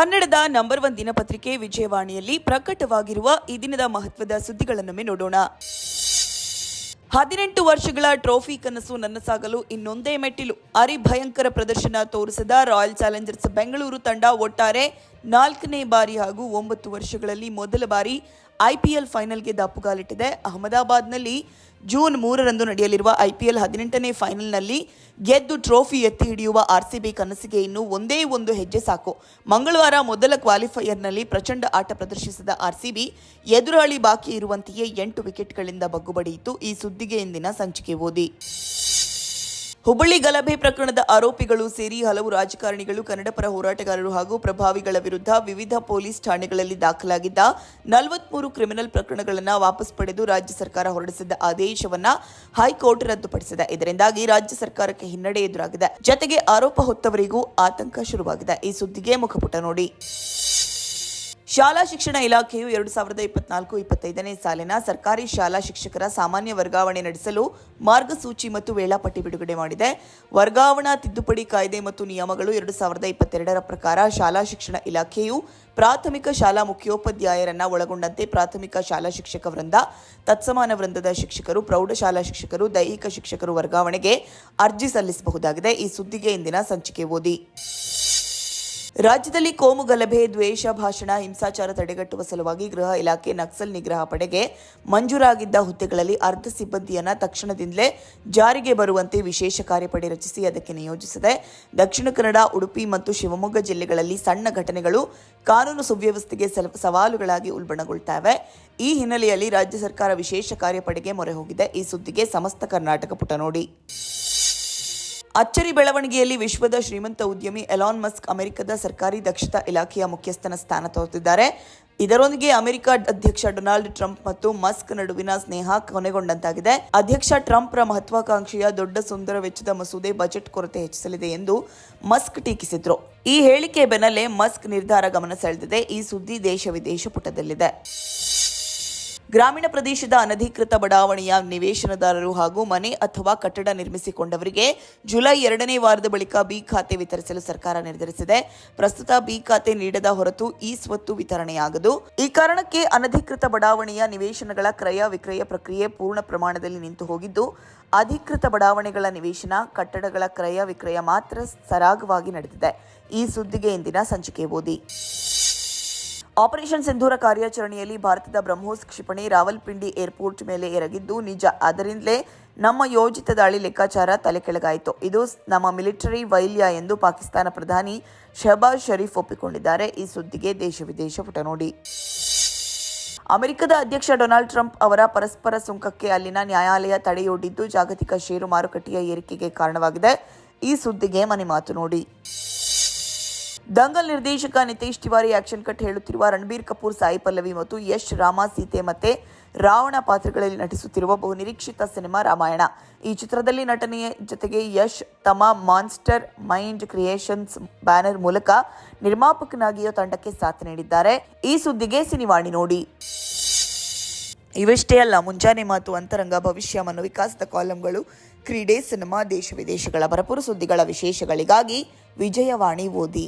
ಕನ್ನಡದ number one ದಿನಪತ್ರಿಕೆ ವಿಜಯವಾಣಿಯಲ್ಲಿ ಪ್ರಕಟವಾಗಿರುವ ಈ ದಿನದ ಮಹತ್ವದ ಸುದ್ದಿಗಳನ್ನೊಮ್ಮೆ ನೋಡೋಣ. ಹದಿನೆಂಟು ವರ್ಷಗಳ ಟ್ರೋಫಿ ಕನಸು ನನಸಾಗಲು ಇನ್ನೊಂದೇ ಮೆಟ್ಟಿಲು. ಅರಿ ಭಯಂಕರ ಪ್ರದರ್ಶನ ತೋರಿಸಿದ ರಾಯಲ್ ಚಾಲೆಂಜರ್ಸ್ ಬೆಂಗಳೂರು ತಂಡ ಒಟ್ಟಾರೆ ನಾಲ್ಕನೇ ಬಾರಿ ಹಾಗೂ ಒಂಬತ್ತು ವರ್ಷಗಳಲ್ಲಿ ಮೊದಲ ಬಾರಿ ಐಪಿಎಲ್ ಫೈನಲ್ಗೆ ದಾಪುಗಾಲಿಟ್ಟಿದೆ. ಅಹಮದಾಬಾದ್ನಲ್ಲಿ ಜೂನ್ ಮೂರರಂದು ನಡೆಯಲಿರುವ ಐಪಿಎಲ್ ಹದಿನೆಂಟನೇ ಫೈನಲ್ನಲ್ಲಿ ಗೆದ್ದು ಟ್ರೋಫಿ ಎತ್ತಿ ಹಿಡಿಯುವ ಆರ್ಸಿಬಿ ಕನಸಿಗೆ ಇನ್ನು ಒಂದೇ ಒಂದು ಹೆಜ್ಜೆ ಸಾಕು. ಮಂಗಳವಾರ ಮೊದಲ ಕ್ವಾಲಿಫೈಯರ್ನಲ್ಲಿ ಪ್ರಚಂಡ ಆಟ ಪ್ರದರ್ಶಿಸಿದ ಆರ್ಸಿಬಿ ಎದುರಾಳಿ ಬಾಕಿ ಇರುವಂತೆಯೇ ಎಂಟು ವಿಕೆಟ್ಗಳಿಂದ ಬಗ್ಗುಬಡಿಯಿತು. ಈ ಸುದ್ದಿಗೆ ಇಂದಿನ ಸಂಚಿಕೆ ಓದಿ. ಹುಬ್ಬಳ್ಳಿ ಗಲಭೆ ಪ್ರಕರಣದ ಆರೋಪಿಗಳು ಸೇರಿ ಹಲವು ರಾಜಕಾರಣಿಗಳು, ಕನ್ನಡ ಪರ ಹೋರಾಟಗಾರರು ಹಾಗೂ ಪ್ರಭಾವಿಗಳ ವಿರುದ್ಧ ವಿವಿಧ ಪೊಲೀಸ್ ಠಾಣೆಗಳಲ್ಲಿ ದಾಖಲಾಗಿದ್ದ ನಲವತ್ಮೂರು ಕ್ರಿಮಿನಲ್ ಪ್ರಕರಣಗಳನ್ನು ವಾಪಸ್ ಪಡೆದು ರಾಜ್ಯ ಸರ್ಕಾರ ಹೊರಡಿಸಿದ್ದ ಆದೇಶವನ್ನ ಹೈಕೋರ್ಟ್ ರದ್ದುಪಡಿಸಿದೆ. ಇದರಿಂದಾಗಿ ರಾಜ್ಯ ಸರ್ಕಾರಕ್ಕೆ ಹಿನ್ನಡೆ ಎದುರಾಗಿದೆ. ಜತೆಗೆ ಆರೋಪ ಹೊತ್ತವರಿಗೂ ಆತಂಕ ಶುರುವಾಗಿದೆ. ಈ ಸುದ್ದಿಗೆ ಮುಖಪುಟ ನೋಡಿ. ಶಾಲಾ ಶಿಕ್ಷಣ ಇಲಾಖೆಯು ಎರಡು ಸಾವಿರದ ಇಪ್ಪತ್ನಾಲ್ಕು ಇಪ್ಪತ್ತೈದನೇ ಸಾಲಿನ ಸರ್ಕಾರಿ ಶಾಲಾ ಶಿಕ್ಷಕರ ಸಾಮಾನ್ಯ ವರ್ಗಾವಣೆ ನಡೆಸಲು ಮಾರ್ಗಸೂಚಿ ಮತ್ತು ವೇಳಾಪಟ್ಟಿ ಬಿಡುಗಡೆ ಮಾಡಿದೆ. ವರ್ಗಾವಣಾ ತಿದ್ದುಪಡಿ ಕಾಯ್ದೆ ಮತ್ತು ನಿಯಮಗಳು ಎರಡು ಸಾವಿರದ ಇಪ್ಪತ್ತೆರಡರ ಪ್ರಕಾರ ಶಾಲಾ ಶಿಕ್ಷಣ ಇಲಾಖೆಯು ಪ್ರಾಥಮಿಕ ಶಾಲಾ ಮುಖ್ಯೋಪಾಧ್ಯಾಯರನ್ನ ಒಳಗೊಂಡಂತೆ ಪ್ರಾಥಮಿಕ ಶಾಲಾ ಶಿಕ್ಷಕ ವೃಂದ, ತತ್ಸಮಾನ ವೃಂದದ ಶಿಕ್ಷಕರು, ಪ್ರೌಢಶಾಲಾ ಶಿಕ್ಷಕರು, ದೈಹಿಕ ಶಿಕ್ಷಕರು ವರ್ಗಾವಣೆಗೆ ಅರ್ಜಿ ಸಲ್ಲಿಸಬಹುದಾಗಿದೆ. ಈ ಸುದ್ದಿಗೆ ಇಂದಿನ ಸಂಚಿಕೆ ಓದಿ. ರಾಜ್ಯದಲ್ಲಿ ಕೋಮು ಗಲಭೆ, ದ್ವೇಷ, ಭಾಷಣ, ಹಿಂಸಾಚಾರ ತಡೆಗಟ್ಟುವ ಸಲುವಾಗಿ ಗೃಹ ಇಲಾಖೆ ನಕ್ಸಲ್ ನಿಗ್ರಹ ಪಡೆಗೆ ಮಂಜೂರಾಗಿದ್ದ ಹುದ್ದೆಗಳಲ್ಲಿ ಅರ್ಧ ಸಿಬ್ಬಂದಿಯನ್ನ ತಕ್ಷಣದಿಂದಲೇ ಜಾರಿಗೆ ಬರುವಂತೆ ವಿಶೇಷ ಕಾರ್ಯಪಡೆ ರಚಿಸಿ ಅದಕ್ಕೆ ನಿಯೋಜಿಸಿದೆ. ದಕ್ಷಿಣ ಕನ್ನಡ, ಉಡುಪಿ ಮತ್ತು ಶಿವಮೊಗ್ಗ ಜಿಲ್ಲೆಗಳಲ್ಲಿ ಸಣ್ಣ ಘಟನೆಗಳು ಕಾನೂನು ಸುವ್ಯವಸ್ಥೆಗೆ ಸವಾಲುಗಳಾಗಿ ಉಲ್ಬಣಗೊಳ್ತವೆ. ಈ ಹಿನ್ನೆಲೆಯಲ್ಲಿ ರಾಜ್ಯ ಸರ್ಕಾರ ವಿಶೇಷ ಕಾರ್ಯಪಡೆಗೆ ಮೊರೆ ಹೋಗಿದೆ. ಈ ಸುದ್ದಿಗೆ ಸಮಸ್ತ ಕರ್ನಾಟಕ ಪುಟ ನೋಡಿ. ಅಚ್ಚರಿ ಬೆಳವಣಿಗೆಯಲ್ಲಿ ವಿಶ್ವದ ಶ್ರೀಮಂತ ಉದ್ಯಮಿ ಎಲಾನ್ ಮಸ್ಕ್ ಅಮೆರಿಕದ ಸರ್ಕಾರಿ ದಕ್ಷತಾ ಇಲಾಖೆಯ ಮುಖ್ಯಸ್ಥನ ಸ್ಥಾನ ತೋರುತ್ತಿದ್ದಾರೆ ಇದರೊಂದಿಗೆ ಅಮೆರಿಕ ಅಧ್ಯಕ್ಷ ಡೊನಾಲ್ಡ್ ಟ್ರಂಪ್ ಮತ್ತು ಮಸ್ಕ್ ನಡುವಿನ ಸ್ನೇಹ ಕೊನೆಗೊಂಡಂತಾಗಿದೆ. ಅಧ್ಯಕ್ಷ ಟ್ರಂಪ್ ರ ಮಹತ್ವಾಕಾಂಕ್ಷೆಯ ದೊಡ್ಡ ಸುಂದರ ವೆಚ್ಚದ ಮಸೂದೆ ಬಜೆಟ್ ಕೊರತೆ ಹೆಚ್ಚಿಸಲಿದೆ ಎಂದು ಮಸ್ಕ್ ಟೀಕಿಸಿದ್ರು. ಈ ಹೇಳಿಕೆ ಬೆನ್ನಲ್ಲೇ ಮಸ್ಕ್ ನಿರ್ಧಾರ ಗಮನ ಸೆಳೆದಿದೆ. ಈ ಸುದ್ದಿ ದೇಶ ವಿದೇಶ ಪುಟದಲ್ಲಿದೆ. ಗ್ರಾಮೀಣ ಪ್ರದೇಶದ ಅನಧಿಕೃತ ಬಡಾವಣೆಯ ನಿವೇಶನದಾರರು ಹಾಗೂ ಮನೆ ಅಥವಾ ಕಟ್ಟಡ ನಿರ್ಮಿಸಿಕೊಂಡವರಿಗೆ ಜುಲೈ ಎರಡನೇ ವಾರದ ಬಳಿಕ ಬಿ ಖಾತೆ ವಿತರಿಸಲು ಸರ್ಕಾರ ನಿರ್ಧರಿಸಿದೆ. ಪ್ರಸ್ತುತ ಬಿ ಖಾತೆ ನೀಡದ ಹೊರತು ಈ ಸ್ವತ್ತು ವಿತರಣೆಯಾಗದು. ಈ ಕಾರಣಕ್ಕೆ ಅನಧಿಕೃತ ಬಡಾವಣೆಯ ನಿವೇಶನಗಳ ಕ್ರಯ ವಿಕ್ರಯ ಪ್ರಕ್ರಿಯೆ ಪೂರ್ಣ ಪ್ರಮಾಣದಲ್ಲಿ ನಿಂತು ಹೋಗಿದ್ದು, ಅಧಿಕೃತ ಬಡಾವಣೆಗಳ ನಿವೇಶನ ಕಟ್ಟಡಗಳ ಕ್ರಯ ವಿಕ್ರಯ ಮಾತ್ರ ಸರಾಗವಾಗಿ ನಡೆದಿದೆ. ಈ ಸುದ್ದಿಗೆ ಇಂದಿನ ಸಂಚಿಕೆ ಓದಿ. ಆಪರೇಷನ್ ಸಿಂಧೂರ ಕಾರ್ಯಾಚರಣೆಯಲ್ಲಿ ಭಾರತದ ಬ್ರಹ್ಮೋಸ್ ಕ್ಷಿಪಣಿ ರಾವಲ್ಪಿಂಡಿ ಏರ್ಪೋರ್ಟ್ ಮೇಲೆ ಎರಗಿದ್ದು ನಿಜ. ಅದರಿಂದಲೇ ನಮ್ಮ ಯೋಜಿತ ದಾಳಿ ಲೆಕ್ಕಾಚಾರ ತಲೆಕೆಳಗಾಯಿತು. ಇದು ನಮ್ಮ ಮಿಲಿಟರಿ ವೈಲ್ಯ ಎಂದು ಪಾಕಿಸ್ತಾನ ಪ್ರಧಾನಿ ಶಹಬಾಜ್ ಷರೀಫ್ ಒಪ್ಪಿಕೊಂಡಿದ್ದಾರೆ. ಈ ಸುದ್ದಿಗೆ ದೇಶ ವಿದೇಶ ಪುಟ ನೋಡಿ. ಅಮೆರಿಕದ ಅಧ್ಯಕ್ಷ ಡೊನಾಲ್ಡ್ ಟ್ರಂಪ್ ಅವರ ಪರಸ್ಪರ ಸುಂಕಕ್ಕೆ ಅಲ್ಲಿನ ನ್ಯಾಯಾಲಯ ತಡೆಯೊಡ್ಡಿದ್ದು ಜಾಗತಿಕ ಷೇರು ಮಾರುಕಟ್ಟೆಯ ಏರಿಕೆಗೆ ಕಾರಣವಾಗಿದೆ. ಈ ಸುದ್ದಿಗೆ ಮನೆ ಮಾತು ನೋಡಿ. ದಂಗಲ್ ನಿರ್ದೇಶಕ ನಿತೇಶ್ ತಿವಾರಿ ಆಕ್ಷನ್ ಕಟ್ ಹೇಳುತ್ತಿರುವ ರಣಬೀರ್ ಕಪೂರ್, ಸಾಯಿ ಪಲ್ಲವಿ ಮತ್ತು ಯಶ್ ರಾಮ ಸೀತೆ ಮತ್ತೆ ರಾವಣ ಪಾತ್ರಗಳಲ್ಲಿ ನಟಿಸುತ್ತಿರುವ ಬಹುನಿರೀಕ್ಷಿತ ಸಿನಿಮಾ ರಾಮಾಯಣ. ಈ ಚಿತ್ರದಲ್ಲಿ ನಟನೆಯ ಜೊತೆಗೆ ಯಶ್ ತಮ್ಮ ಮಾನ್ಸ್ಟರ್ ಮೈಂಡ್ ಕ್ರಿಯೇಷನ್ಸ್ ಬ್ಯಾನರ್ ಮೂಲಕ ನಿರ್ಮಾಪಕನಾಗಿಯೋ ತಂಡಕ್ಕೆ ಸಾಥ್ ನೀಡಿದ್ದಾರೆ. ಈ ಸುದ್ದಿಗೆ ಸಿನಿವಾಣಿ ನೋಡಿ. ಇವಷ್ಟೇ ಅಲ್ಲ, ಮುಂಜಾನೆ ಮಾತು ಅಂತರಂಗ ಭವಿಷ್ಯ ಮನೋವಿಕಾಸದ ಕಾಲಂಗಳು, ಕ್ರೀಡೆ, ಸಿನಿಮಾ, ದೇಶ ವಿದೇಶಗಳ ಭರಪೂರ ಸುದ್ದಿಗಳ ವಿಶೇಷಗಳಿಗಾಗಿ ವಿಜಯವಾಣಿ ಓದಿ.